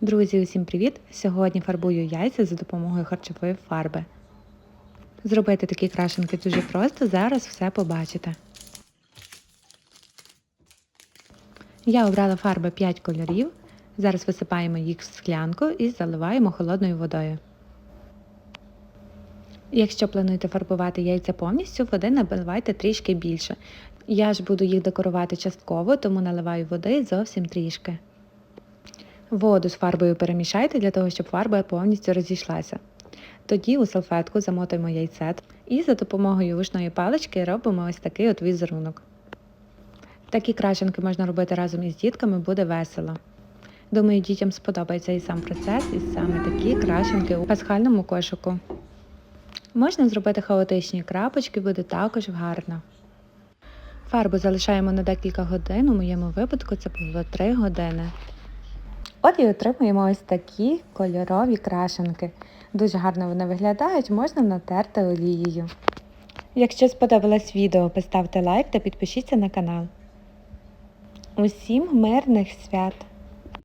Друзі, усім привіт! Сьогодні фарбую яйця за допомогою харчової фарби. Зробити такі крашенки дуже просто, зараз все побачите. Я обрала фарби 5 кольорів. Зараз висипаємо їх в склянку і заливаємо холодною водою. Якщо плануєте фарбувати яйця повністю, води наливайте трішки більше. Я ж буду їх декорувати частково, тому наливаю води зовсім трішки. Воду з фарбою перемішайте для того, щоб фарба повністю розійшлася. Тоді у салфетку замотуємо яйце і за допомогою вушної палички робимо ось такий от візерунок. Такі крашенки можна робити разом із дітками, буде весело. Думаю, дітям сподобається і сам процес, і саме такі крашенки у пасхальному кошику. Можна зробити хаотичні крапочки, буде також гарно. Фарбу залишаємо на декілька годин, у моєму випадку це було 3 години. От і отримуємо ось такі кольорові крашенки. Дуже гарно вони виглядають, можна натерти олією. Якщо сподобалось відео, поставте лайк та підпишіться на канал. Усім мирних свят!